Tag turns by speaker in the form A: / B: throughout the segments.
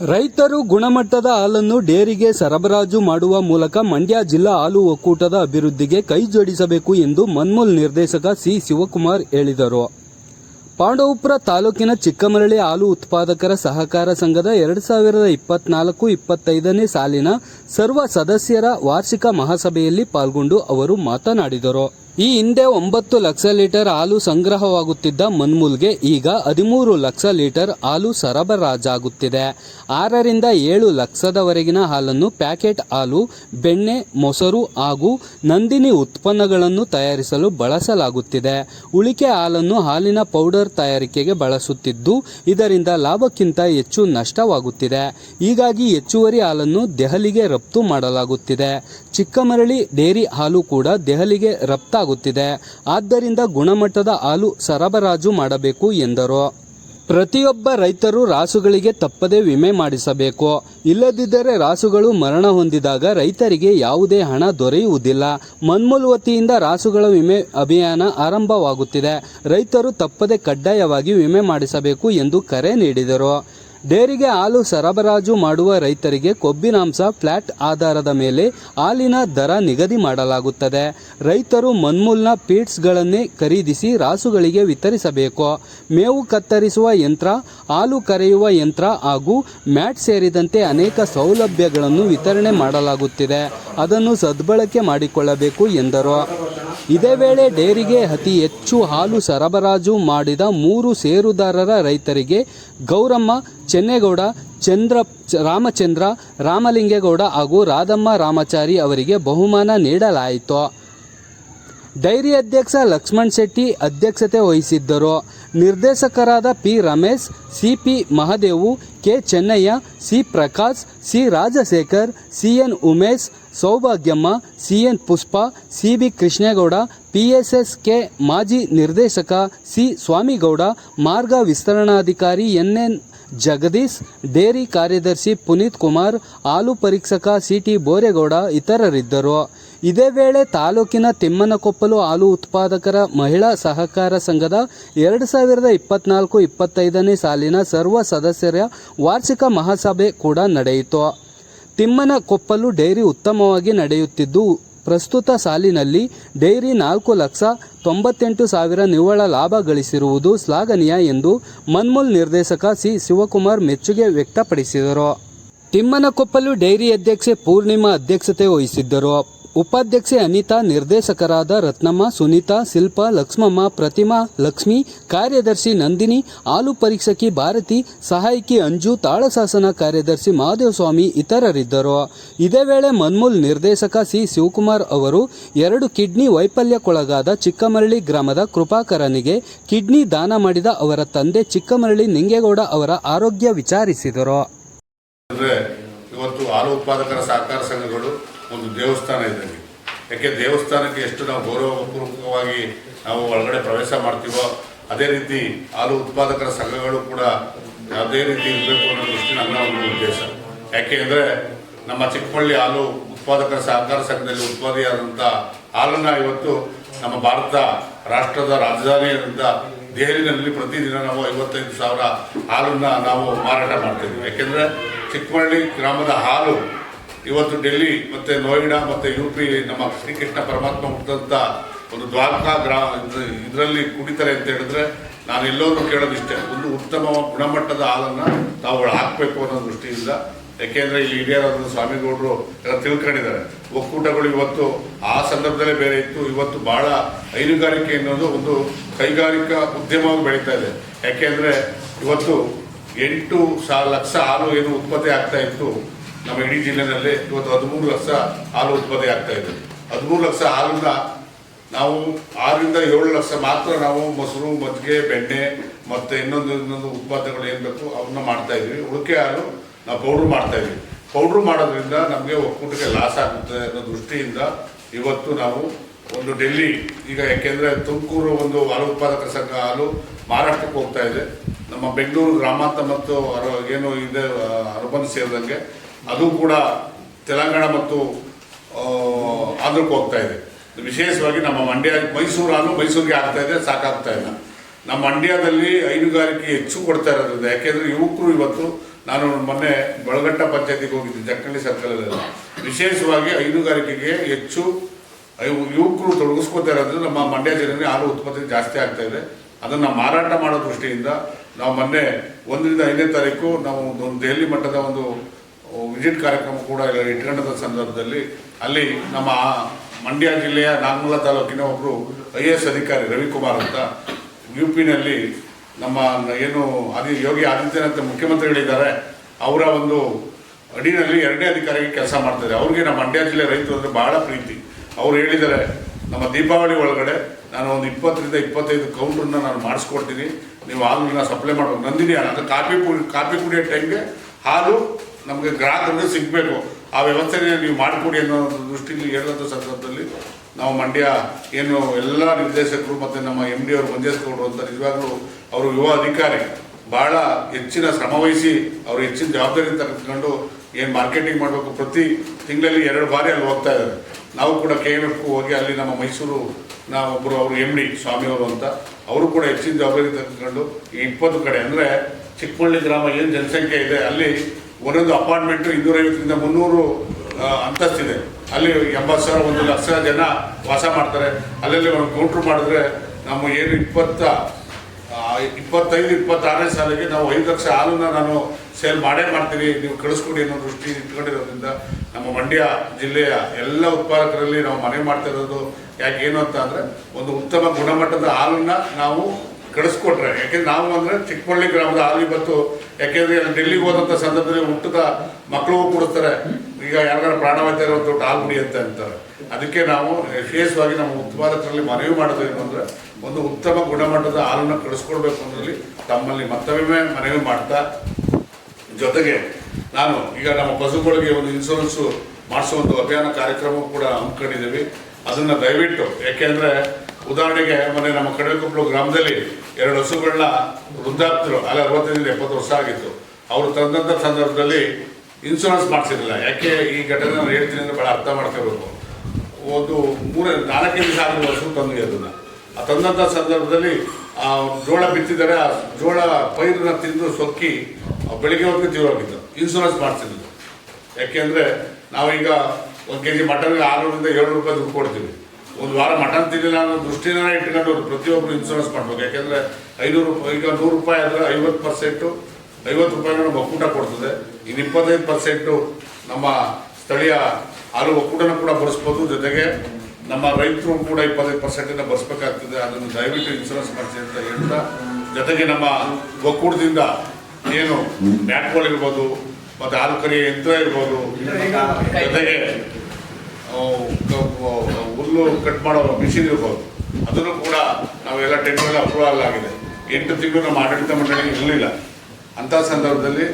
A: ರೈತರು ಗುಣಮಟ್ಟದ ಹಾಲನ್ನು ಡೇರಿಗೆ ಸರಬರಾಜು ಮಾಡುವ ಮೂಲಕ ಮಂಡ್ಯ ಜಿಲ್ಲಾ ಹಾಲು ಒಕ್ಕೂಟದ ಅಭಿವೃದ್ಧಿಗೆ ಕೈ ಜೋಡಿಸಬೇಕು ಎಂದು ಮನ್ಮೂಲ್ ನಿರ್ದೇಶಕ ಸಿ ಶಿವಕುಮಾರ್ ಹೇಳಿದರು. ಪಾಂಡವಪುರ ತಾಲೂಕಿನ ಚಿಕ್ಕಮರಳಿ ಹಾಲು ಉತ್ಪಾದಕರ ಸಹಕಾರ ಸಂಘದ ಎರಡು ಸಾವಿರದ ಇಪ್ಪತ್ನಾಲ್ಕು ಇಪ್ಪತ್ತೈದನೇ ಸಾಲಿನ ಸರ್ವ ಸದಸ್ಯರ ವಾರ್ಷಿಕ ಮಹಾಸಭೆಯಲ್ಲಿ ಪಾಲ್ಗೊಂಡು ಅವರು ಮಾತನಾಡಿದರು. ಈ ಹಿಂದೆ ಒಂಬತ್ತು ಲಕ್ಷ ಲೀಟರ್ ಹಾಲು ಸಂಗ್ರಹವಾಗುತ್ತಿದ್ದ ಮನ್ಮೂಲ್ಗೆ ಈಗ ಹದಿಮೂರು ಲಕ್ಷ ಲೀಟರ್ ಹಾಲು ಸರಬರಾಜಾಗುತ್ತಿದೆ. ಆರರಿಂದ ಏಳು ಲಕ್ಷದವರೆಗಿನ ಹಾಲನ್ನು ಪ್ಯಾಕೆಟ್ ಹಾಲು, ಬೆಣ್ಣೆ, ಮೊಸರು ಹಾಗೂ ನಂದಿನಿ ಉತ್ಪನ್ನಗಳನ್ನು ತಯಾರಿಸಲು ಬಳಸಲಾಗುತ್ತಿದೆ. ಉಳಿಕೆ ಹಾಲನ್ನು ಹಾಲಿನ ಪೌಡರ್ ತಯಾರಿಕೆಗೆ ಬಳಸುತ್ತಿದ್ದು, ಇದರಿಂದ ಲಾಭಕ್ಕಿಂತ ಹೆಚ್ಚು ನಷ್ಟವಾಗುತ್ತಿದೆ. ಹೀಗಾಗಿ ಹೆಚ್ಚುವರಿ ಹಾಲನ್ನು ದೆಹಲಿಗೆ ರಫ್ತು ಮಾಡಲಾಗುತ್ತಿದೆ. ಚಿಕ್ಕಮರಳಿ ಡೇರಿ ಹಾಲು ಕೂಡ ದೆಹಲಿಗೆ ರಫ್ತಾಗುತ್ತಿದೆ. ಆದ್ದರಿಂದ ಗುಣಮಟ್ಟದ ಹಾಲು ಸರಬರಾಜು ಮಾಡಬೇಕು ಎಂದರು. ಪ್ರತಿಯೊಬ್ಬ ರೈತರು ರಾಸುಗಳಿಗೆ ತಪ್ಪದೆ ವಿಮೆ ಮಾಡಿಸಬೇಕು. ಇಲ್ಲದಿದ್ದರೆ ರಾಸುಗಳು ಮರಣ ಹೊಂದಿದಾಗ ರೈತರಿಗೆ ಯಾವುದೇ ಹಣ ದೊರೆಯುವುದಿಲ್ಲ. ಮನ್ಮೂಲ್ ವತಿಯಿಂದ ರಾಸುಗಳ ವಿಮೆ ಅಭಿಯಾನ ಆರಂಭವಾಗುತ್ತಿದೆ. ರೈತರು ತಪ್ಪದೆ ಕಡ್ಡಾಯವಾಗಿ ವಿಮೆ ಮಾಡಿಸಬೇಕು ಎಂದು ಕರೆ ನೀಡಿದರು. ಡೇರಿಗೆ ಹಾಲು ಸರಬರಾಜು ಮಾಡುವ ರೈತರಿಗೆ ಕೊಬ್ಬಿನಾಂಶ ಫ್ಲಾಟ್ ಆಧಾರದ ಮೇಲೆ ಹಾಲಿನ ದರ ನಿಗದಿ ಮಾಡಲಾಗುತ್ತದೆ. ರೈತರು ಮನ್ಮೂಲ್ನ ಪೀಟ್ಸ್ಗಳನ್ನೇ ಖರೀದಿಸಿ ರಾಸುಗಳಿಗೆ ವಿತರಿಸಬೇಕು. ಮೇವು ಕತ್ತರಿಸುವ ಯಂತ್ರ, ಹಾಲು ಕರೆಯುವ ಯಂತ್ರ ಹಾಗೂ ಮ್ಯಾಟ್ ಸೇರಿದಂತೆ ಅನೇಕ ಸೌಲಭ್ಯಗಳನ್ನು ವಿತರಣೆ ಮಾಡಲಾಗುತ್ತಿದೆ. ಅದನ್ನು ಸದ್ಬಳಕೆ ಮಾಡಿಕೊಳ್ಳಬೇಕು ಎಂದರು. ಇದೇ ವೇಳೆ ಡೇರಿಗೆ ಅತಿ ಹೆಚ್ಚು ಹಾಲು ಸರಬರಾಜು ಮಾಡಿದ ಮೂರು ಸೇರುದಾರರ ರೈತರಿಗೆ ಗೌರಮ್ಮ ಚೆನ್ನೇಗೌಡ, ಚಂದ್ರ, ರಾಮಚಂದ್ರ, ರಾಮಲಿಂಗೇಗೌಡ ಹಾಗೂ ರಾಧಮ್ಮ ರಾಮಚಾರಿ ಅವರಿಗೆ ಬಹುಮಾನ ನೀಡಲಾಯಿತು. ಡೈರಿ ಅಧ್ಯಕ್ಷ ಲಕ್ಷ್ಮಣ್ ಶೆಟ್ಟಿ ಅಧ್ಯಕ್ಷತೆ ವಹಿಸಿದ್ದರು. ನಿರ್ದೇಶಕರಾದ P Ramesh C P Mahadevu, K Chennaiah, C Prakash, C Rajashekar, C N Umesh Saubhagyamma C N Pushpa C B Krishnegowda P S S K ಮಾಜಿ ನಿರ್ದೇಶಕ ಸಿ ಸ್ವಾಮಿಗೌಡ, ಮಾರ್ಗ ವಿಸ್ತರಣಾಧಿಕಾರಿ ಎನ್ ಎನ್ ಜಗದೀಶ್, ಡೇರಿ ಕಾರ್ಯದರ್ಶಿ ಪುನೀತ್ ಕುಮಾರ್, ಹಾಲು ಪರೀಕ್ಷಕ ಸಿಟಿ ಬೋರೇಗೌಡ ಇತರರಿದ್ದರು. ಇದೇ ವೇಳೆ ತಾಲೂಕಿನ ತಿಮ್ಮನಕೊಪ್ಪಲು ಹಾಲು ಉತ್ಪಾದಕರ ಮಹಿಳಾ ಸಹಕಾರ ಸಂಘದ ಎರಡು ಸಾವಿರದ ಇಪ್ಪತ್ನಾಲ್ಕು ಇಪ್ಪತ್ತೈದನೇ ಸಾಲಿನ ಸರ್ವ ಸದಸ್ಯರ ವಾರ್ಷಿಕ ಮಹಾಸಭೆ ಕೂಡ ನಡೆಯಿತು. ತಿಮ್ಮನಕೊಪ್ಪಲು ಡೈರಿ ಉತ್ತಮವಾಗಿ ನಡೆಯುತ್ತಿದ್ದು, ಪ್ರಸ್ತುತ ಸಾಲಿನಲ್ಲಿ ಡೈರಿ ನಾಲ್ಕು ಲಕ್ಷ ತೊಂಬತ್ತೆಂಟು ಸಾವಿರ ನಿವ್ವಳ ಲಾಭ ಗಳಿಸಿರುವುದು ಶ್ಲಾಘನೀಯ ಎಂದು ಮನ್ಮೂಲ್ ನಿರ್ದೇಶಕ ಸಿ. ಶಿವಕುಮಾರ್ ಮೆಚ್ಚುಗೆ ವ್ಯಕ್ತಪಡಿಸಿದರು. ತಿಮ್ಮನಕೊಪ್ಪಲು ಡೈರಿ ಅಧ್ಯಕ್ಷೆ ಪೂರ್ಣಿಮಾ ಅಧ್ಯಕ್ಷತೆ ವಹಿಸಿದ್ದರು. ಉಪಾಧ್ಯಕ್ಷೆ ಅನಿತಾ, ನಿರ್ದೇಶಕರಾದ ರತ್ನಮ್ಮ, ಸುನೀತಾ, ಶಿಲ್ಪ, ಲಕ್ಷ್ಮಮ್ಮ, ಪ್ರತಿಮಾ, ಲಕ್ಷ್ಮಿ, ಕಾರ್ಯದರ್ಶಿ ನಂದಿನಿ ಆಲು ಪರೀಕ್ಷಕಿ ಭಾರತಿ, ಸಹಾಯಕಿ ಅಂಜು, ತಾಳಶಾಸನ ಕಾರ್ಯದರ್ಶಿ ಮಹಾದೇವಸ್ವಾಮಿ ಇತರರಿದ್ದರು. ಇದೇ ವೇಳೆ ಮನ್ಮೂಲ್ ನಿರ್ದೇಶಕ ಸಿ. ಶಿವಕುಮಾರ್ ಅವರು ಎರಡು ಕಿಡ್ನಿ ವೈಫಲ್ಯಕ್ಕೊಳಗಾದ ಚಿಕ್ಕಮರಳಿ ಗ್ರಾಮದ ಕೃಪಾಕರನಿಗೆ ಕಿಡ್ನಿ ದಾನ ಮಾಡಿದ ಅವರ ತಂದೆ ಚಿಕ್ಕಮರಳಿ ನಿಂಗೇಗೌಡ ಅವರ ಆರೋಗ್ಯ ವಿಚಾರಿಸಿದರು.
B: ಇವತ್ತು ಹಾಲು ಉತ್ಪಾದಕರ ಸಹಕಾರ ಸಂಘಗಳು ಒಂದು ದೇವಸ್ಥಾನ ಇದ್ದಂಗೆ ಯಾಕೆ ದೇವಸ್ಥಾನಕ್ಕೆ ಎಷ್ಟು ನಾವು ಗೌರವಪೂರ್ವಕವಾಗಿ ನಾವು ಒಳಗಡೆ ಪ್ರವೇಶ ಮಾಡ್ತೀವೋ ಅದೇ ರೀತಿ ಹಾಲು ಉತ್ಪಾದಕರ ಸಂಘಗಳು ಕೂಡ ಯಾವುದೇ ರೀತಿ ಇರಬೇಕು ಅನ್ನೋ ದೃಷ್ಟಿ ನನ್ನ ಒಂದು ಉದ್ದೇಶ. ಯಾಕೆ ಅಂದರೆ ನಮ್ಮ ಚಿಕ್ಕಪಳ್ಳಿ ಹಾಲು ಉತ್ಪಾದಕರ ಸಹಕಾರ ಸಂಘದಲ್ಲಿ ಉತ್ಪಾದಿಯಾದಂಥ ಹಾಲನ್ನು ಇವತ್ತು ನಮ್ಮ ಭಾರತ ರಾಷ್ಟ್ರದ ರಾಜಧಾನಿಯಾದಂಥ ದೆಹಲಿನಲ್ಲಿ ಪ್ರತಿದಿನ ನಾವು ಐವತ್ತೈದು ಸಾವಿರ ಹಾಲನ್ನು ನಾವು ಮಾರಾಟ ಮಾಡ್ತಿದ್ವಿ ಯಾಕೆಂದರೆ ಚಿಕ್ಕಪಳ್ಳಿ ಗ್ರಾಮದ ಹಾಲು ಇವತ್ತು ಡೆಲ್ಲಿ ಮತ್ತು ನೋಯ್ಡಾ ಮತ್ತು ಯು ಪಿ ನಮ್ಮ ಶ್ರೀಕೃಷ್ಣ ಪರಮಾತ್ಮ ಹುಟ್ಟಿದಂಥ ಒಂದು ದ್ವಾರಕಾ ಗ್ರಾ ಇದರಲ್ಲಿ ಕುಡಿತಾರೆ ಅಂತ ಹೇಳಿದ್ರೆ ನಾನು ಎಲ್ಲರೂ ಕೇಳೋದಿಷ್ಟೇ ಒಂದು ಉತ್ತಮ ಗುಣಮಟ್ಟದ ಹಾಲನ್ನು ತಾವು ಹಾಕಬೇಕು ಅನ್ನೋ ದೃಷ್ಟಿಯಿಂದ. ಯಾಕೆಂದ್ರೆ ಇಲ್ಲಿ ಹಿರಿಯರಾದ ಸ್ವಾಮಿಗೌಡರು ಎಲ್ಲ ತಿಳ್ಕೊಂಡಿದ್ದಾರೆ. ಒಕ್ಕೂಟಗಳು ಇವತ್ತು ಆ ಸಂದರ್ಭದಲ್ಲೇ ಬೇರೆ ಇತ್ತು. ಇವತ್ತು ಬಹಳ ಹೈನುಗಾರಿಕೆ ಅನ್ನೋದು ಒಂದು ಕೈಗಾರಿಕಾ ಉದ್ಯಮವಾಗಿ ಬೆಳೀತಾ ಇದೆ. ಯಾಕೆಂದ್ರೆ ಇವತ್ತು ಎಂಟು ಸಾ ಲಕ್ಷ ಹಾಲು ಏನು ಉತ್ಪತ್ತಿ ಆಗ್ತಾ ಇತ್ತು. ನಮ್ಮ ಇಡೀ ಜಿಲ್ಲೆನಲ್ಲಿ ಇವತ್ತು ಹದಿಮೂರು ಲಕ್ಷ ಹಾಲು ಉತ್ಪಾದನೆ ಆಗ್ತಾ ಇದೆ. ಹದಿಮೂರು ಲಕ್ಷ ಹಾಲನ್ನ ನಾವು ಆರರಿಂದ ಏಳು ಲಕ್ಷ ಮಾತ್ರ ನಾವು ಮೊಸರು, ಮಜ್ಜಿಗೆ, ಬೆಣ್ಣೆ ಮತ್ತು ಇನ್ನೊಂದು ಇನ್ನೊಂದು ಉತ್ಪಾದನೆಗಳು ಏನು ಬೇಕು ಅವನ್ನ ಮಾಡ್ತಾ ಇದ್ವಿ ಉಳಿಕೆ ಹಾಲು ನಾವು ಪೌಡ್ರ್ ಮಾಡ್ತಾ ಇದ್ವಿ ಪೌಡ್ರ್ ಮಾಡೋದ್ರಿಂದ ನಮಗೆ ಒಕ್ಕೂಟಕ್ಕೆ ಲಾಸ್ ಆಗುತ್ತೆ ಅನ್ನೋ ದೃಷ್ಟಿಯಿಂದ ಇವತ್ತು ನಾವು ಒಂದು ಡೆಲ್ಲಿ, ಈಗ ಯಾಕೆಂದರೆ ತುಮಕೂರು ಒಂದು ಹಾಲು ಉತ್ಪಾದಕರ ಸಂಘ ಹಾಲು ಮಹಾರಾಷ್ಟ್ರಕ್ಕೆ ಹೋಗ್ತಾ ಇದೆ. ನಮ್ಮ ಬೆಂಗಳೂರು ಗ್ರಾಮಾಂತರ ಮತ್ತು ಏನು ಇದೆ ಅರ್ಬನ್ ಸೇರಿದಂಗೆ ಅದು ಕೂಡ ತೆಲಂಗಾಣ ಮತ್ತು ಆಂಧ್ರಕ್ಕೆ ಹೋಗ್ತಾ ಇದೆ. ವಿಶೇಷವಾಗಿ ನಮ್ಮ ಮಂಡ್ಯ, ಮೈಸೂರು ಹಾಲು ಮೈಸೂರಿಗೆ ಆಗ್ತಾ ಇದೆ, ಸಾಕಾಗ್ತಾ ಇಲ್ಲ. ನಮ್ಮ ಮಂಡ್ಯದಲ್ಲಿ ಹೈನುಗಾರಿಕೆ ಹೆಚ್ಚು ಕೊಡ್ತಾ ಇರೋದ್ರಿಂದ, ಯಾಕೆಂದ್ರೆ ಯುವಕರು ಇವತ್ತು, ನಾನು ಮೊನ್ನೆ ಬಳಗಟ್ಟ ಪಂಚಾಯತಿಗೆ ಹೋಗಿದ್ದೆ, ಜಕ್ಕಳ್ಳಿ ಸರ್ಕಲಲ್ಲೆಲ್ಲ ವಿಶೇಷವಾಗಿ ಹೈನುಗಾರಿಕೆಗೆ ಹೆಚ್ಚು ಯುವಕರು ತೊಡಗಿಸ್ಕೊತಾ ಇರೋದ್ರಿಂದ ನಮ್ಮ ಮಂಡ್ಯ ಜಿಲ್ಲೆಯಲ್ಲಿ ಹಾಲು ಉತ್ಪತ್ತಿ ಜಾಸ್ತಿ ಆಗ್ತಾ ಇದೆ. ಅದನ್ನು ಮಾರಾಟ ಮಾಡೋ ದೃಷ್ಟಿಯಿಂದ ನಾವು ಮೊನ್ನೆ ಒಂದರಿಂದ ಐದನೇ ತಾರೀಕು ನಾವು ದೆಹಲಿ ಮಟ್ಟದ ಒಂದು ವಿಸಿಟ್ ಕಾರ್ಯಕ್ರಮ ಕೂಡ ಇಟ್ಕೊಂಡದ ಸಂದರ್ಭದಲ್ಲಿ ಅಲ್ಲಿ ನಮ್ಮ ಮಂಡ್ಯ ಜಿಲ್ಲೆಯ ನಾಗಮಲ ತಾಲೂಕಿನ ಒಬ್ಬರು ಐ ಎ ಎಸ್ ಅಧಿಕಾರಿ ರವಿಕುಮಾರ್ ಅಂತ ಯು ಪಿನಲ್ಲಿ ನಮ್ಮ ಏನು ಆದಿ, ಯೋಗಿ ಆದಿತ್ಯನಾಥ್ ಮುಖ್ಯಮಂತ್ರಿಗಳಿದ್ದಾರೆ. ಅವರ ಒಂದು ಅಡಿನಲ್ಲಿ ಎರಡನೇ ಅಧಿಕಾರಿಗೆ ಕೆಲಸ ಮಾಡ್ತಾರೆ ಅವ್ರಿಗೆ ನಮ್ಮ ಮಂಡ್ಯ ಜಿಲ್ಲೆ ರೈತರು ಅಂದರೆ ಬಹಳ ಪ್ರೀತಿ. ಅವ್ರು ಹೇಳಿದ್ದಾರೆ, ನಮ್ಮ ದೀಪಾವಳಿ ಒಳಗಡೆ ನಾನು ಒಂದು ಇಪ್ಪತ್ತರಿಂದ ಇಪ್ಪತ್ತೈದು ಕೌಂಟ್ರನ್ನ ನಾನು ಮಾಡಿಸ್ಕೊಡ್ತೀನಿ. ನೀವು ಹಾಲನ್ನ ಸಪ್ಲೈ ಮಾಡಬೇಕು ನಂದಿನಿ ಹಾಲು ಅಂದರೆ ಕಾಫಿ ಪುಡಿ ಕಾಫಿ ಕುಡಿಯೋ ಟೈಮ್ಗೆ ಹಾಲು ನಮಗೆ ಗ್ರಾಹಕರಿಗೆ ಸಿಗಬೇಕು. ಆ ವ್ಯವಸ್ಥೆನೇ ನೀವು ಮಾಡಿಕೊಡಿ ಅನ್ನೋ ದೃಷ್ಟಿಯಲ್ಲಿ ಹೇಳುವಂಥ ಸಂದರ್ಭದಲ್ಲಿ ನಾವು ಮಂಡ್ಯ ಏನು ಎಲ್ಲ ನಿರ್ದೇಶಕರು ಮತ್ತು ನಮ್ಮ ಎಂ ಡಿ ಅವರು ಮಂಜೇಶ್ಗೌಡರು ಅಂತ ನಿಜವಾಗ್ಲೂ ಅವರು ಯುವ ಅಧಿಕಾರಿ. ಭಾಳ ಹೆಚ್ಚಿನ ಶ್ರಮವಹಿಸಿ ಅವರು ಹೆಚ್ಚಿನ ಜವಾಬ್ದಾರಿ ತಗೊಂಡು ಏನು ಮಾರ್ಕೆಟಿಂಗ್ ಮಾಡಬೇಕು ಪ್ರತಿ ತಿಂಗಳಲ್ಲಿ ಎರಡು ಬಾರಿ ಅಲ್ಲಿ ಹೋಗ್ತಾ ಇದ್ದಾರೆ. ನಾವು ಕೂಡ ಕೆ ಎಂ ಎಫ್ಗೂ ಹೋಗಿ ಅಲ್ಲಿ ನಮ್ಮ ಮೈಸೂರು ನಾವೊಬ್ಬರು ಅವರು ಎಂ ಡಿ ಸ್ವಾಮಿಯವರು ಅಂತ, ಅವರು ಕೂಡ ಹೆಚ್ಚಿನ ಜವಾಬ್ದಾರಿ ತಗೊಂಡು ಈ ಇಪ್ಪತ್ತು ಕಡೆ ಅಂದರೆ ಚಿಕ್ಕಮಳ್ಳಿ ಗ್ರಾಮ ಏನು ಜನಸಂಖ್ಯೆ ಇದೆ, ಅಲ್ಲಿ ಒಂದೊಂದು ಅಪಾರ್ಟ್ಮೆಂಟು ಇನ್ನೂರೈವತ್ತರಿಂದ ಮುನ್ನೂರು ಅಂತಸ್ತಿದೆ ಅಲ್ಲಿ ಎಂಬತ್ತು ಸಾವಿರ, ಒಂದು ಲಕ್ಷ ಜನ ವಾಸ ಮಾಡ್ತಾರೆ. ಅಲ್ಲಲ್ಲಿ ಒಂದು ಕೌಂಟ್ರ್ ಮಾಡಿದ್ರೆ ನಮ್ಮ ಏನು ಇಪ್ಪತ್ತ ಇಪ್ಪತ್ತೈದು, ಇಪ್ಪತ್ತಾರನೇ ಸಾಲಿಗೆ ನಾವು ಐದು ಲಕ್ಷ ಹಾಲನ್ನು ನಾನು ಸೇಲ್ ಮಾಡೇ ಮಾಡ್ತೀನಿ. ನೀವು ಕಳಿಸ್ಕೊಡಿ ಅನ್ನೋ ದೃಷ್ಟಿ ಇಟ್ಕೊಂಡಿರೋದ್ರಿಂದ ನಮ್ಮ ಮಂಡ್ಯ ಜಿಲ್ಲೆಯ ಎಲ್ಲ ಉತ್ಪಾದಕರಲ್ಲಿ ನಾವು ಮನೆ ಮಾಡ್ತಾ ಇರೋದು ಯಾಕೆ ಏನು ಅಂತ ಅಂದರೆ ಒಂದು ಉತ್ತಮ ಗುಣಮಟ್ಟದ ಹಾಲನ್ನು ನಾವು ಕಳಿಸ್ಕೊಟ್ರೆ. ಯಾಕೆಂದ್ರೆ ನಾವು ಅಂದರೆ ಚಿಕ್ಕಮಳ್ಳಿ ಗ್ರಾಮದ ಹಾಲು ಇವತ್ತು ಯಾಕೆಂದ್ರೆ ಡೆಲ್ಲಿಗೆ ಹೋದಂಥ ಸಂದರ್ಭದಲ್ಲಿ ಹುಟ್ಟದ ಮಕ್ಕಳಿಗೂ ಕೊಡಿಸ್ತಾರೆ. ಈಗ ಯಾರಿಗಾರ ಪ್ರಾಣವಾಯ್ತಾ ಇರೋ ದೊಡ್ಡ ಅಂತ ಅಂತಾರೆ. ಅದಕ್ಕೆ ನಾವು ವಿಶೇಷವಾಗಿ ನಮ್ಮ ಉತ್ಪಾದಕರಲ್ಲಿ ಮನವಿ ಮಾಡೋದು ಏನು ಅಂದರೆ ಒಂದು ಉತ್ತಮ ಗುಣಮಟ್ಟದ ಹಾಲನ್ನು ಕಳಿಸ್ಕೊಡ್ಬೇಕು ಅನ್ನೋದ್ರಲ್ಲಿ ತಮ್ಮಲ್ಲಿ ಮತ್ತೊಮ್ಮೆ ಮನವಿ ಮಾಡ್ತಾ ಜೊತೆಗೆ ನಾನು ಈಗ ನಮ್ಮ ಪಶುಗಳಿಗೆ ಒಂದು ಇನ್ಸೂರೆನ್ಸು ಮಾಡಿಸೋ ಒಂದು ಅಭಿಯಾನ ಕಾರ್ಯಕ್ರಮ ಕೂಡ ಹಮ್ಮಿಕೊಂಡಿದ್ದೀವಿ. ಅದನ್ನು ದಯವಿಟ್ಟು, ಯಾಕೆಂದರೆ ಉದಾಹರಣೆಗೆ ಮೊನ್ನೆ ನಮ್ಮ ಕಡಲಕೊಪ್ಪಲು ಗ್ರಾಮದಲ್ಲಿ ಎರಡು ಹಸುಗಳನ್ನ ವೃದ್ಧಾಪ್ತರು ಅಲ್ಲ ಅರವತ್ತರಿಂದ ಎಪ್ಪತ್ತು ವರ್ಷ ಆಗಿತ್ತು. ಅವರು ತಂದಂಥ ಸಂದರ್ಭದಲ್ಲಿ ಇನ್ಶೂರೆನ್ಸ್ ಮಾಡಿಸಿರಲಿಲ್ಲ. ಯಾಕೆ ಈ ಘಟನೆ ನಾನು ಹೇಳ್ತೀನಿ ಅಂದರೆ ಭಾಳ ಅರ್ಥ ಮಾಡ್ಕೋಬೇಕು. ಒಂದು ಮೂರ, ನಾಲ್ಕೈದು ಆದ ಹಸು ತಂದ್ವಿ ಅದನ್ನು. ಆ ತಂದಂಥ ಸಂದರ್ಭದಲ್ಲಿ ಆ ಜೋಳ ಬಿತ್ತಿದರೆ ಆ ಜೋಳ ಪೈರನ್ನ ತಿಂದು ಸೊಕ್ಕಿ ಬೆಳಿಗ್ಗೆ ಹೊತ್ತಿಗೆ ತೀವ್ರವಾಗಿತ್ತು ಇನ್ಶೂರೆನ್ಸ್ ಮಾಡಿಸಿದ್ರು ಯಾಕೆಂದರೆ ನಾವೀಗ ಒಂದು ಕೆ ಜಿ ಮಟನ್ಗೆ ಆರುನೂರಿಂದ ಏಳ್ನೂರು ರೂಪಾಯಿ ದುಡ್ಡು ಕೊಡ್ತೀವಿ. ಒಂದು ವಾರ ಮಟನ್ ತಿನ್ನಿಲ್ಲ ಅನ್ನೋ ದೃಷ್ಟಿನ ಇಟ್ಕೊಂಡು ಪ್ರತಿಯೊಬ್ಬರು ಇನ್ಶೂರೆನ್ಸ್ ಮಾಡ್ಬೇಕು. ಯಾಕೆಂದರೆ ಐನೂರು ಈಗ ನೂರು ರೂಪಾಯಿ ಆದರೆ ಐವತ್ತು ಪರ್ಸೆಂಟು ಐವತ್ತು ರೂಪಾಯಿನ ಒಕ್ಕೂಟ ಕೊಡ್ತದೆ. ಇನ್ನು ಇಪ್ಪತ್ತೈದು ಪರ್ಸೆಂಟು ನಮ್ಮ ಸ್ಥಳೀಯ ಹಾಲು ಒಕ್ಕೂಟನ ಕೂಡ ಬರೆಸ್ಬೋದು ಜೊತೆಗೆ ನಮ್ಮ ರೈತರು ಕೂಡ ಇಪ್ಪತ್ತೈದು ಪರ್ಸೆಂಟನ್ನು ಬರೆಸ್ಬೇಕಾಗ್ತದೆ ಅದನ್ನು ದಯವಿಟ್ಟು ಇನ್ಶೂರೆನ್ಸ್ ಮಾಡಿಸಿ ಅಂತ ಹೇಳ್ತಾ, ಜೊತೆಗೆ ನಮ್ಮ ಒಕ್ಕೂಟದಿಂದ ಏನು ಬ್ಯಾಟ್ಗಳು ಇರ್ಬೋದು ಮತ್ತು ಹಾಲು ಕರಿಯ ಯಂತ್ರ ಇರ್ಬೋದು, ಜೊತೆಗೆ ಆ, ಕ- ಹುಲ್ಲು ಕಟ್ ಮಾಡೋ ಮಿಷಿನ್ ಇರ್ಬೋದು. ಅದನ್ನು ಕೂಡ ನಾವೆಲ್ಲ ಟೆಂಡರ್ ಅಪ್ರೂವಲ್ ಆಗಿದೆ ಎಂಟು ತಿಂಗಳು ನಮ್ಮ ಆಡಳಿತ ಮಂಡಳಿ ಇರಲಿಲ್ಲ. ಅಂಥ ಸಂದರ್ಭದಲ್ಲಿ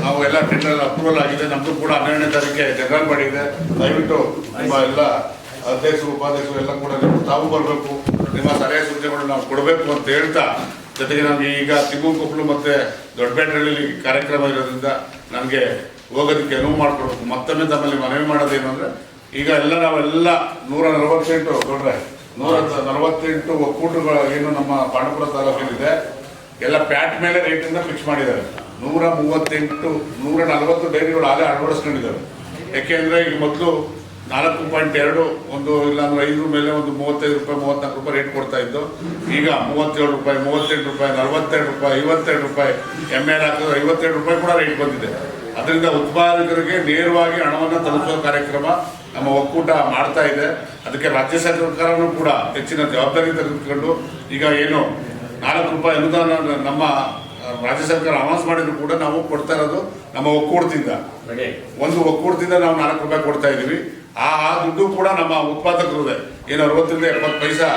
B: ನಾವು ಎಲ್ಲ ಟೆಂಡರ್ ಅಪ್ರೂವಲ್ ಆಗಿದೆ. ನಮ್ಮದು ಕೂಡ ಹನ್ನೆರಡನೇ ತಾರೀಕೆ ಜನರಲ್ ಮಾಡಿದೆ ಇದೆ. ದಯವಿಟ್ಟು ನಿಮ್ಮ ಎಲ್ಲ ಅಧ್ಯಕ್ಷರು ಉಪಾಧ್ಯಕ್ಷರು ಎಲ್ಲ ಕೂಡ ನೀವು ತಾವು ಬರಬೇಕು. ನಿಮ್ಮ ಸಲಹೆ ಸೂಚನೆಗಳು ನಾವು ಕೊಡಬೇಕು ಅಂತ ಹೇಳ್ತಾ ಜೊತೆಗೆ ನಮಗೆ ಈಗ ತಿಮ್ಮಕೊಪ್ಪಲು ಮತ್ತು ದೊಡ್ಡಪೇಟೆಯಲ್ಲಿ ಕಾರ್ಯಕ್ರಮ ಇರೋದ್ರಿಂದ ನಮಗೆ ಹೋಗೋದಕ್ಕೆ ಅನುವು ಮಾಡಿಕೊಡ್ಬೇಕು. ಮತ್ತೊಮ್ಮೆ ತಮ್ಮಲ್ಲಿ ಮನವಿ ಮಾಡೋದೇನು ಅಂದರೆ ಈಗ ಎಲ್ಲ ನಾವೆಲ್ಲ ನೂರ ನಲವತ್ತೆಂಟು ನೋಡ್ರೆ, ನೂರ ನಲವತ್ತೆಂಟು ಒಕ್ಕೂಟಗಳು ಏನು ನಮ್ಮ ಪಾಂಡಪುರ ತಾಲೂಕಿನಿದೆ ಎಲ್ಲ ಪ್ಯಾಟ್ ಮೇಲೆ ರೇಟಿಂದ ಫಿಕ್ಸ್ ಮಾಡಿದ್ದಾರೆ. ನೂರ ಮೂವತ್ತೆಂಟು, ನೂರ ನಲವತ್ತು ಡೈರಿಗಳು ಆಗಲೇ ಅಳವಡಿಸ್ಕೊಂಡಿದ್ದಾರೆ. ಯಾಕೆಂದ್ರೆ ಈಗ ಮೊದಲು ನಾಲ್ಕು ಪಾಯಿಂಟ್ ಎರಡು, ಒಂದು ಇಲ್ಲಾಂದ್ರೆ ಐದು ಮೇಲೆ ಒಂದು ಮೂವತ್ತೈದು ರೂಪಾಯಿ, ಮೂವತ್ನಾಲ್ಕು ರೂಪಾಯಿ ರೇಟ್ ಕೊಡ್ತಾ ಇದ್ದು, ಈಗ ಮೂವತ್ತೇಳು ರೂಪಾಯಿ, ಮೂವತ್ತೆಂಟು ರೂಪಾಯಿ, ನಲವತ್ತೆರಡು ರೂಪಾಯಿ, ಐವತ್ತೆರಡು ರೂಪಾಯಿ ಎಂ ಎಲ್ ಹಾಕಿದ್ರೆ ಐವತ್ತೆರಡು ರೂಪಾಯಿ ಕೂಡ ರೇಟ್ ಬಂದಿದೆ. ಅದರಿಂದ ಉತ್ಪಾದಕರಿಗೆ ನೇರವಾಗಿ ಹಣವನ್ನು ತಲುಪಿಸುವ ಕಾರ್ಯಕ್ರಮ ನಮ್ಮ ಒಕ್ಕೂಟ ಮಾಡ್ತಾ ಇದೆ. ಅದಕ್ಕೆ ರಾಜ್ಯ ಸರ್ಕಾರನೂ ಕೂಡ ಹೆಚ್ಚಿನ ಜವಾಬ್ದಾರಿ ತೆಗೆದುಕೊಂಡು ಈಗ ಏನು ನಾಲ್ಕು ರೂಪಾಯಿ ಅನುದಾನ ನಮ್ಮ ರಾಜ್ಯ ಸರ್ಕಾರ ಅನೌನ್ಸ್ ಮಾಡಿದ್ರು ಕೂಡ ನಾವು ಕೊಡ್ತಾ ಇರೋದು ನಮ್ಮ ಒಕ್ಕೂಟದಿಂದ. ಒಂದು ಒಕ್ಕೂಟದಿಂದ ನಾವು ನಾಲ್ಕು ರೂಪಾಯಿ ಕೊಡ್ತಾ ಇದ್ದೀವಿ. ಆ ಆ ದುಡ್ಡು ಕೂಡ ನಮ್ಮ ಉತ್ಪಾದಕರದೇ ಏನು ಅರವತ್ತರಿಂದ ಎಪ್ಪತ್ತು ಪೈಸಾ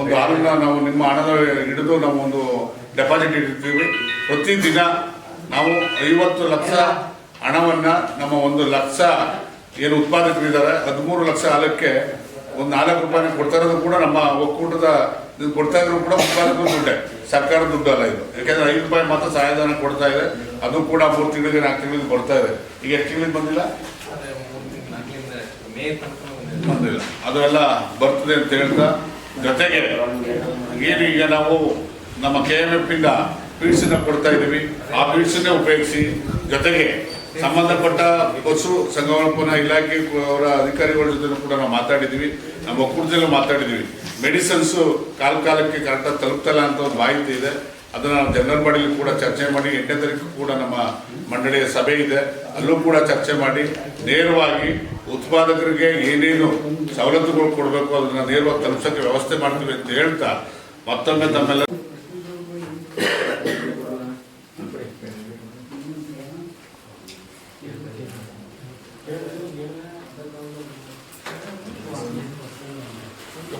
B: ಒಂದು ಹಾಲನ್ನ ನಾವು ನಿಮ್ಮ ಹಣದ ಹಿಡಿದು ನಾವು ಒಂದು ಡೆಪಾಸಿಟ್ ಇಟ್ಟಿರ್ತೀವಿ. ಪ್ರತಿದಿನ ನಾವು ಐವತ್ತು ಲಕ್ಷ ಹಣವನ್ನು ನಮ್ಮ ಒಂದು ಲಕ್ಷ ಏನು ಉತ್ಪಾದಕರು ಇದ್ದಾರೆ, ಹದಿಮೂರು ಲಕ್ಷ ಹಾಲಕ್ಕೆ ಒಂದು ನಾಲ್ಕು ರೂಪಾಯಿ ಕೊಡ್ತಾ ಇರೋದು ಕೂಡ ನಮ್ಮ ಒಕ್ಕೂಟದ ಇದು ಕೊಡ್ತಾ ಇದ್ರು ಕೂಡ ಉತ್ಪಾದಕರು ದುಡ್ಡೆ. ಸರ್ಕಾರದ ದುಡ್ಡು ಅಲ್ಲ ಇದು. ಯಾಕೆಂದ್ರೆ ಐದು ರೂಪಾಯಿ ಮಾತ್ರ ಸಹಾಯಧನ ಕೊಡ್ತಾ ಇದೆ, ಅದು ಕೂಡ ಮೂರು ತಿಂಗಳಿಗೆ, ನಾಲ್ಕು ತಿಂಗಳಿಗೆ ಕೊಡ್ತಾ ಇದೆ. ಈಗ ಎಷ್ಟು ತಿಂಗಳಿಗೆ ಬಂದಿಲ್ಲ? ಬಂದಿಲ್ಲ. ಅದು ಎಲ್ಲ ಬರ್ತದೆ ಅಂತ ಹೇಳ್ತಾ, ಜೊತೆಗೆ ಏನು ಈಗ ನಾವು ನಮ್ಮ ಕೆ ಎಂ ಎಫ್ ಇಂದ ಪೀಡ್ಸನ್ನ ಕೊಡ್ತಾ ಇದ್ದೀವಿ ಆ ಪೀಡ್ಸನ್ನೇ ಉಪಯೋಗಿಸಿ, ಜೊತೆಗೆ ಸಂಬಂಧಪಟ್ಟ ಪಶು ಸಂಗೋಪನಾ ಇಲಾಖೆ ಅವರ ಅಧಿಕಾರಿಗಳ ಜೊತೆ ಕೂಡ ನಾವು ಮಾತಾಡಿದ್ದೀವಿ. ನಮ್ಮ ಒಕ್ಕೂಟದಲ್ಲಿ ಮಾತಾಡಿದ್ದೀವಿ. ಮೆಡಿಸನ್ಸ್ ಕಾಲ ಕಾಲಕ್ಕೆ ಕರೆಕ್ಟಾಗಿ ತಲುಪ್ತಲ್ಲ ಅಂತ ಒಂದು ಮಾಹಿತಿ ಇದೆ. ಅದನ್ನು ನಾವು ಜನರಲ್ ಬಾಡಿಯಲ್ಲಿ ಕೂಡ ಚರ್ಚೆ ಮಾಡಿ, ಎಂಟನೇ ತಾರೀಕು ಕೂಡ ನಮ್ಮ ಮಂಡಳಿಯ ಸಭೆ ಇದೆ. ಅಲ್ಲೂ ಕೂಡ ಚರ್ಚೆ ಮಾಡಿ, ನೇರವಾಗಿ ಉತ್ಪಾದಕರಿಗೆ ಏನೇನು ಸವಲತ್ತುಗಳು ಕೊಡಬೇಕು, ಅದನ್ನ ನೇರವಾಗಿ ತಲುಪಿಸೋಕ್ಕೆ ವ್ಯವಸ್ಥೆ ಮಾಡ್ತೀವಿ ಅಂತ ಹೇಳ್ತಾ ಮತ್ತೊಮ್ಮೆ ತಮ್ಮೆಲ್ಲ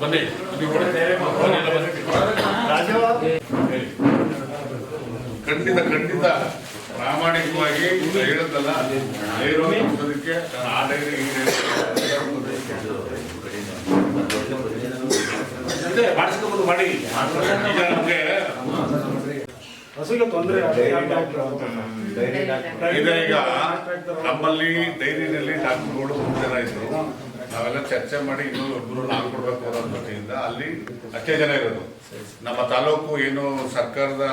B: ಬನ್ನಿ ಖಂಡಿತ ಖಂಡಿತ ಪ್ರಾಮಾಣಿಕವಾಗಿ ಹೇಳದಲ್ಲ ನೇರ ತಲುಪಿಸೋದಕ್ಕೆ ನಾನು ಆ ಡೈರಿ ಈ ಡೈರಿ ಮಾಡಿಸ್ಕೊಬೋದು ಮಾಡಿ ಈಗ ನಮಗೆ
C: ಹಸುಗೆ ತೊಂದರೆ
B: ಇದೆ ಈಗ ನಮ್ಮಲ್ಲಿ ಡೈರಿನಲ್ಲಿ ಡಾಕ್ಟರ್ಗಳು ಮೂರು ಜನ ಇದ್ರು. ನಾವೆಲ್ಲ ಚರ್ಚೆ ಮಾಡಿ ಇನ್ನೂ ಒಬ್ಬರು ನಾವು ಕೊಡ್ಬೇಕು ಅನ್ನೋ ದೃಷ್ಟಿಯಿಂದ ಅಲ್ಲಿ ಅಷ್ಟೇ ಜನ ಇರೋದು. ನಮ್ಮ ತಾಲೂಕು ಏನು ಸರ್ಕಾರದ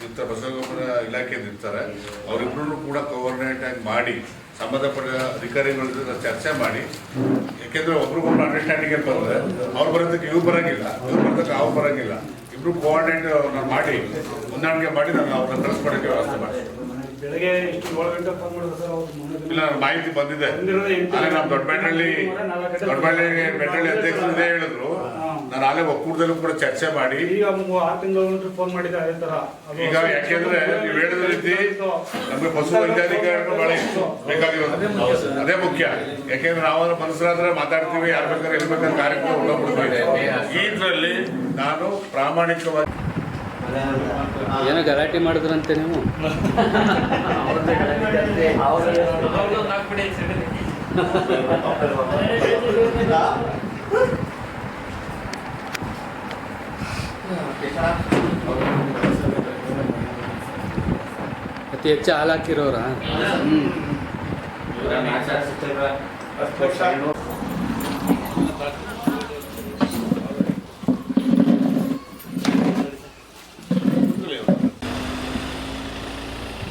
B: ಇರ್ತಾರೆ ಬಸವಗೊಬ್ಬರ ಇಲಾಖೆಯಿಂದ ಇರ್ತಾರೆ ಅವರಿಬ್ರು ಕೂಡ ಕೋಆರ್ಡಿನೇಟ್ ಆಗಿ ಮಾಡಿ ಸಂಬಂಧಪಟ್ಟ ಅಧಿಕಾರಿಗಳ ಜೊತೆ ಚರ್ಚೆ ಮಾಡಿ ಯಾಕೆಂದ್ರೆ ಒಬ್ರಿಗೊಬ್ರು ಅಂಡರ್ಸ್ಟ್ಯಾಂಡಿಂಗ್ ಬಂದ್ರೆ ಅವ್ರು ಬರೋದಕ್ಕೆ ಇವ್ರು ಬರಂಗಿಲ್ಲ, ಇವ್ರು ಬರೋದಕ್ಕೆ ಅವ್ರು ಬರಂಗಿಲ್ಲ. ಇಬ್ರು ಕೋಆರ್ಡಿನೇಟ್ ನಾನು ಮಾಡಿ, ಹೊಂದಾಣಿಕೆ ಮಾಡಿ, ನಾನು ಅವ್ರನ್ನ ಕಳಿಸ್ಕೊಡಕ್ಕೆ ವ್ಯವಸ್ಥೆ ಮಾಡಿ
C: ಬೆಳಗ್ಗೆ ಇಷ್ಟು ಏಳು ಗಂಟೆ ಫೋನ್ ಮಾಡಿದ್ರು ಸರ್ ಅವ್ರು ಮೊನ್ನೆ
B: ಇಲ್ಲ ನನಗೆ ಮಾಹಿತಿ ಬಂದಿದೆ.
C: ಬಂದಿರೋದೇ ಎಂಟು
B: ಅಲ್ಲೇ ನಮ್ಮ ದೊಡ್ಡಬೆಟ್ಟಳ್ಳಿ
C: ನಾಲ್ಕು ಗಂಟೆ
B: ಬೆಟ್ಟಳ್ಳಿ ಅಧ್ಯಕ್ಷರು ಹೇಳಿದ್ರು. ನಾನು ಅಲ್ಲೇ ಒಕ್ಕೂಟದಲ್ಲೂ ಕೂಡ ಚರ್ಚೆ ಮಾಡಿ.
C: ಈಗ ಮೂ- ಆರು ತಿಂಗಳು ಫೋನ್ ಮಾಡಿದ್ರೆ ಅದೇ ತರ. ಅದು
B: ಈಗ ಯಾಕೆಂದ್ರೆ ನೀವು ಹೇಳಿದ ರೀತಿ ನಮಗೆ ಪಶು ವೈದ್ಯಾಧಿಕಾರಿಗಳು ಬಹಳ ಇತ್ತು ಬೇಕಾಗಿರೋದು. ಅದೇ ಮುಖ್ಯ. ಯಾಕೆಂದ್ರೆ ನಾವು ಮನಸ್ಸರಾದ್ರೆ ಮಾತಾಡ್ತೀವಿ ಯಾರು ಬೇಕಾದ್ರೆ ಎಲ್ಲಿ ಬೇಕಾದ್ರೆ ಕಾರ್ಯಕ್ರಮ ಹೊರಬಿಡ್ತೀವಿ ಈ ಇದ್ರಲ್ಲಿ ನಾನು ಪ್ರಾಮಾಣಿಕವಾಗಿ
A: ಏನೋ ಗಲಾಟೆ ಮಾಡಿದ್ರಂತೆ ನೀವು? ಅತಿ ಹೆಚ್ಚು ಹಾಲು ಹಾಕಿರೋರಾ? ಹ್ಞೂ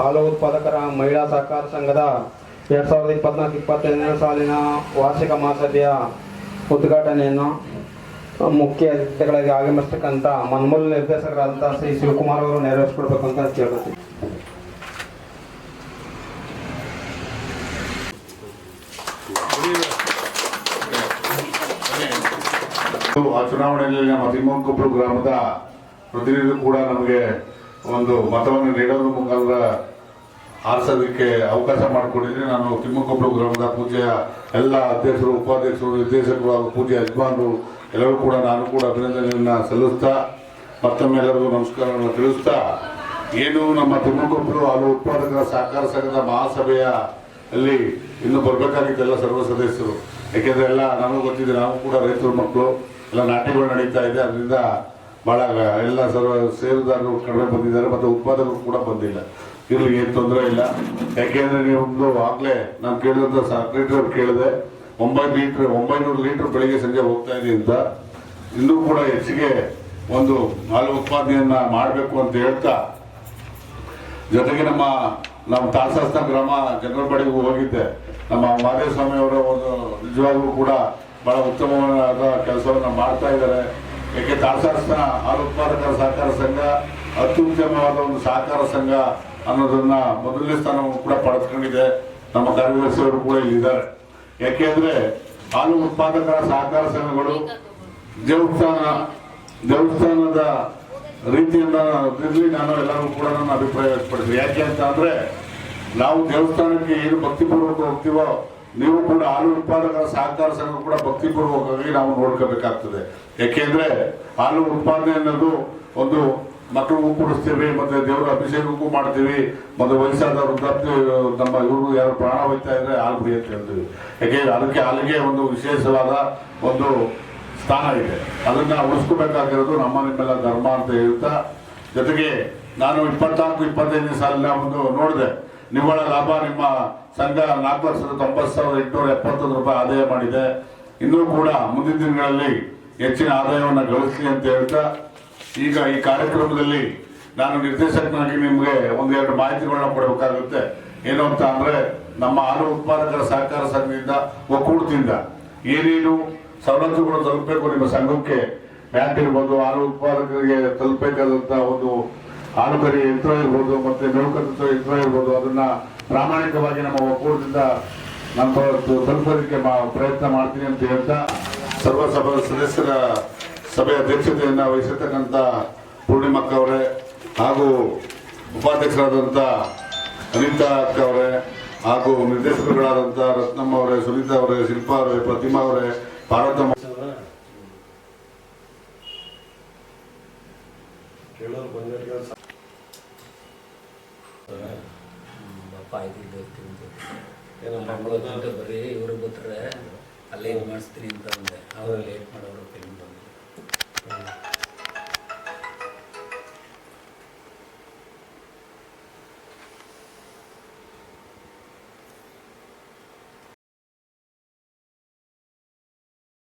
D: ಹಾಲು ಉತ್ಪಾದಕರ ಮಹಿಳಾ ಸಹಕಾರ ಸಂಘದ ಎರಡ್ ಸಾವಿರದ ಇಪ್ಪತ್ನಾಲ್ಕು ಇಪ್ಪತ್ತೈದನೇ ಸಾಲಿನ ವಾರ್ಷಿಕ ಮಹಾಸಭೆಯ ಉದ್ಘಾಟನೆಯನ್ನು ಮುಖ್ಯ ಅತಿಥಿಗಳಾಗಿ ಆಗಮಿಸ್ತಕ್ಕಂಥ ಮನ್ಮೂಲ ನಿರ್ದೇಶಕರಾದಂಥ ಶ್ರೀ ಶಿವಕುಮಾರ್ ಅವರು ನೆರವೇರಿಸ್ಕೊಡ್ಬೇಕು ಅಂತ ಕೇಳ್ತೀನಿ
B: ಆ ಚುನಾವಣೆಯಲ್ಲಿ ನಮ್ಮ ತಿಮ್ಮಂಕೊಪ್ಪಲು ಗ್ರಾಮದ ಪ್ರತಿನಿಧಿಗಳು ಕೂಡ ನಮಗೆ ಒಂದು ಮತವನ್ನು ನೀಡೋದ್ರ ಮುಖಾಂತರ ಆರಿಸೋದಕ್ಕೆ ಅವಕಾಶ ಮಾಡಿಕೊಟ್ಟಿದ್ರೆ ನಾನು ತಿಮ್ಮಕೊಪ್ಪಲು ಗ್ರಾಮದ ಪೂಜೆಯ ಎಲ್ಲ ಅಧ್ಯಕ್ಷರು, ಉಪಾಧ್ಯಕ್ಷರು, ನಿರ್ದೇಶಕರು ಹಾಗೂ ಪೂಜೆ ಯಜಮಾನರು ಎಲ್ಲರೂ ಕೂಡ ನಾನು ಕೂಡ ಅಭಿನಂದನೆಯನ್ನು ಸಲ್ಲಿಸ್ತಾ, ಮತ್ತೊಮ್ಮೆ ಎಲ್ಲರಿಗೂ ನಮಸ್ಕಾರವನ್ನು ತಿಳಿಸ್ತಾ, ಏನು ನಮ್ಮ ತಿಮ್ಮಕೊಪ್ಪಲು ಹಾಲು ಉತ್ಪಾದಕರ ಸಹಕಾರ ಸಂಘದ ಮಹಾಸಭೆಯ ಅಲ್ಲಿ ಇನ್ನು ಬರಬೇಕಾಗಿದ್ದೆಲ್ಲ ಸರ್ವ ಸದಸ್ಯರು. ಯಾಕೆಂದರೆ ಎಲ್ಲ ನಾನು ಗೊತ್ತಿದೆ, ನಾವು ಕೂಡ ರೈತರ ಮಕ್ಕಳು, ಎಲ್ಲ ನಾಟಿಗಳು ನಡೀತಾ ಇದೆ, ಅದರಿಂದ ಭಾಳ ಎಲ್ಲ ಸರ್ವ ಸೇರುದಾರರು ಕಡಿಮೆ ಬಂದಿದ್ದಾರೆ, ಮತ್ತು ಉತ್ಪಾದಕರು ಕೂಡ ಬಂದಿಲ್ಲ. ಇರ್ಲಿ ಏನು ತೊಂದರೆ ಇಲ್ಲ. ಯಾಕೆಂದ್ರೆ ನೀವು ಆಗಲೇ ನಾನು ಕೇಳಿದಂಥ ಸೆಕ್ರೆಟರಿ ಅವ್ರು ಕೇಳಿದೆ, ಒಂಬೈನೂರು ಲೀಟರ್ ಒಂಬೈನೂರು ಲೀಟರ್ ಬೆಳಿಗ್ಗೆ ಸಂಜೆ ಹೋಗ್ತಾ ಇದೆ ಅಂತ. ಇನ್ನೂ ಕೂಡ ಹೆಚ್ಚಿಗೆ ಒಂದು ಹಾಲು ಉತ್ಪಾದನೆಯನ್ನ ಮಾಡಬೇಕು ಅಂತ ಹೇಳ್ತಾ, ಜೊತೆಗೆ ನಮ್ಮ ನಮ್ಮ ತಾಸಸ್ತ ಗ್ರಾಮ ಜನರಲ್ಪಾಡಿಗೂ ಹೋಗಿದ್ದೆ. ನಮ್ಮ ಮಾದೇಸ್ವಾಮಿ ಅವರ ಒಂದು ನಿಜವಾಗ್ಲೂ ಕೂಡ ಬಹಳ ಉತ್ತಮವಾದ ಕೆಲಸವನ್ನ ಮಾಡ್ತಾ ಇದ್ದಾರೆ. ಯಾಕೆ ತಾಸಸ್ತ ಹಾಲು ಉತ್ಪಾದಕರ ಸಹಕಾರ ಸಂಘ, ಅತ್ಯುತ್ತಮವಾದ ಒಂದು ಸಹಕಾರ ಸಂಘ ಅನ್ನೋದನ್ನ ಮೊದಲನೇ ಸ್ಥಾನವನ್ನು ಕೂಡ ಪಡೆದುಕೊಂಡಿದೆ. ನಮ್ಮ ಕಾರ್ಯದರ್ಶಿಯವರು ಕೂಡ ಇಲ್ಲಿದ್ದಾರೆ. ಯಾಕೆಂದ್ರೆ ಹಾಲು ಉತ್ಪಾದಕರ ಸಹಕಾರ ಸಂಘಗಳು ದೇವಸ್ಥಾನ, ದೇವಸ್ಥಾನದ ರೀತಿಯಿಂದ ನಾನು ಎಲ್ಲರೂ ಕೂಡ ನನ್ನ ಅಭಿಪ್ರಾಯ ವ್ಯಕ್ತಪಡಿಸಿ ಯಾಕೆ ಅಂತ ಅಂದ್ರೆ ನಾವು ದೇವಸ್ಥಾನಕ್ಕೆ ಏನು ಭಕ್ತಿಪೂರ್ವಕ ಹೋಗ್ತೀವೋ, ನೀವು ಕೂಡ ಹಾಲು ಉತ್ಪಾದಕರ ಸಹಕಾರ ಸಂಘ ಕೂಡ ಭಕ್ತಿಪೂರ್ವಕವಾಗಿ ನಾವು ನೋಡ್ಕೋಬೇಕಾಗ್ತದೆ. ಯಾಕೆಂದ್ರೆ ಹಾಲು ಉತ್ಪಾದನೆ ಅನ್ನೋದು ಒಂದು ಮಕ್ಕಳಿಗೂ ಕೂಡಿಸ್ತೇವೆ, ಮತ್ತೆ ದೇವರ ಅಭಿಷೇಕಕ್ಕೂ ಮಾಡ್ತೀವಿ, ಮತ್ತೆ ವಯಸ್ಸಾದ ವೃದ್ಧಾಪ್ತಿ ನಮ್ಮ ಇವರು ಯಾರು ಪ್ರಾಣ ಹೋಯ್ತಾ ಇದ್ರೆ ಹಾಲು ಅಂತ ಹೇಳ್ತೀವಿ. ಯಾಕೆ, ಅದಕ್ಕೆ ಅಲ್ಲಿಗೆ ಒಂದು ವಿಶೇಷವಾದ ಒಂದು ಸ್ಥಾನ ಇದೆ. ಅದನ್ನ ಉಳಿಸ್ಕೋಬೇಕಾಗಿರೋದು ನಮ್ಮ ನಿಮ್ಮೆಲ್ಲ ಧರ್ಮ ಅಂತ ಹೇಳ್ತಾ, ಜೊತೆಗೆ ನಾನು ಇಪ್ಪತ್ನಾಲ್ಕು, ಇಪ್ಪತ್ತೈದನೇ ಸಾಲಿನ ಒಂದು ನೋಡಿದೆ. ನಿವ್ವಳ ಲಾಭ ನಿಮ್ಮ ಸಂಘ ನಾಲ್ಕು ಲಕ್ಷದ ತೊಂಬತ್ತು ಸಾವಿರದ ಎಂಟುನೂರ ಎಪ್ಪತ್ತೊಂದು ರೂಪಾಯಿ ಆದಾಯ ಮಾಡಿದೆ. ಇನ್ನೂ ಕೂಡ ಮುಂದಿನ ದಿನಗಳಲ್ಲಿ ಹೆಚ್ಚಿನ ಆದಾಯವನ್ನು ಗಳಿಸಲಿ ಅಂತ ಹೇಳ್ತಾ ಈಗ ಈ ಕಾರ್ಯಕ್ರಮದಲ್ಲಿ ನಾನು ನಿರ್ದೇಶಕನಾಗಿ ನಿಮಗೆ ಒಂದೆರಡು ಮಾಹಿತಿಗಳನ್ನ ಕೊಡಬೇಕಾಗುತ್ತೆ. ಏನು ಅಂತ ಅಂದ್ರೆ, ನಮ್ಮ ಹಾಲು ಉತ್ಪಾದಕರ ಸಹಕಾರ ಸಂಘದಿಂದ, ಒಕ್ಕೂಟದಿಂದ ಏನೇನು ಸವಲತ್ತುಗಳು ತಲುಪಬೇಕು ನಿಮ್ಮ ಸಂಘಕ್ಕೆ? ಬ್ಯಾಂಕ್ ಇರ್ಬೋದು, ಹಾಲು ಉತ್ಪಾದಕರಿಗೆ ತಲುಪಬೇಕಾದಂತ ಒಂದು ಹಾಲುಕರಿ ಯಂತ್ರ ಇರ್ಬೋದು, ಮತ್ತೆ ಮೆಳುಕತ್ವ ಯಂತ್ರ ಇರ್ಬೋದು, ಅದನ್ನ ಪ್ರಾಮಾಣಿಕವಾಗಿ ನಮ್ಮ ಒಕ್ಕೂಟದಿಂದ ನಮ್ಮ ತಲುಪೋದಕ್ಕೆ ಪ್ರಯತ್ನ ಮಾಡ್ತೀನಿ ಅಂತ ಹೇಳ್ತಾ ಸರ್ವ ಸಭಾ ಸದಸ್ಯರ ಸಭೆಯ ಅಧ್ಯಕ್ಷತೆಯನ್ನು ವಹಿಸಿರ್ತಕ್ಕಂಥ ಪೂರ್ಣಿಮಕ್ಕ ಅವರೇ ಹಾಗೂ ಉಪಾಧ್ಯಕ್ಷರಾದಂಥ ಅನಿತಾ ಅಕ್ಕ ಅವರೇ ಹಾಗೂ ನಿರ್ದೇಶಕರುಗಳಾದಂಥ ರತ್ನಮ್ಮ ಅವರೇ ಸುನೀತಾ ಅವರೇ ಶಿಲ್ಪಾ ಅವರೇ ಪ್ರತಿಮಾ ಅವರೇ ಪಾರ್ವತಮ್ಮ
E: ಬರೀ ಇವರು ಬರ್ತಾರೆ ಅಲ್ಲೇ ಮಾಡಿಸ್ತೀನಿ ಅಂತ ಅಂದೆ ಅವರು ಲೇಟ್ ಮಾಡೋರು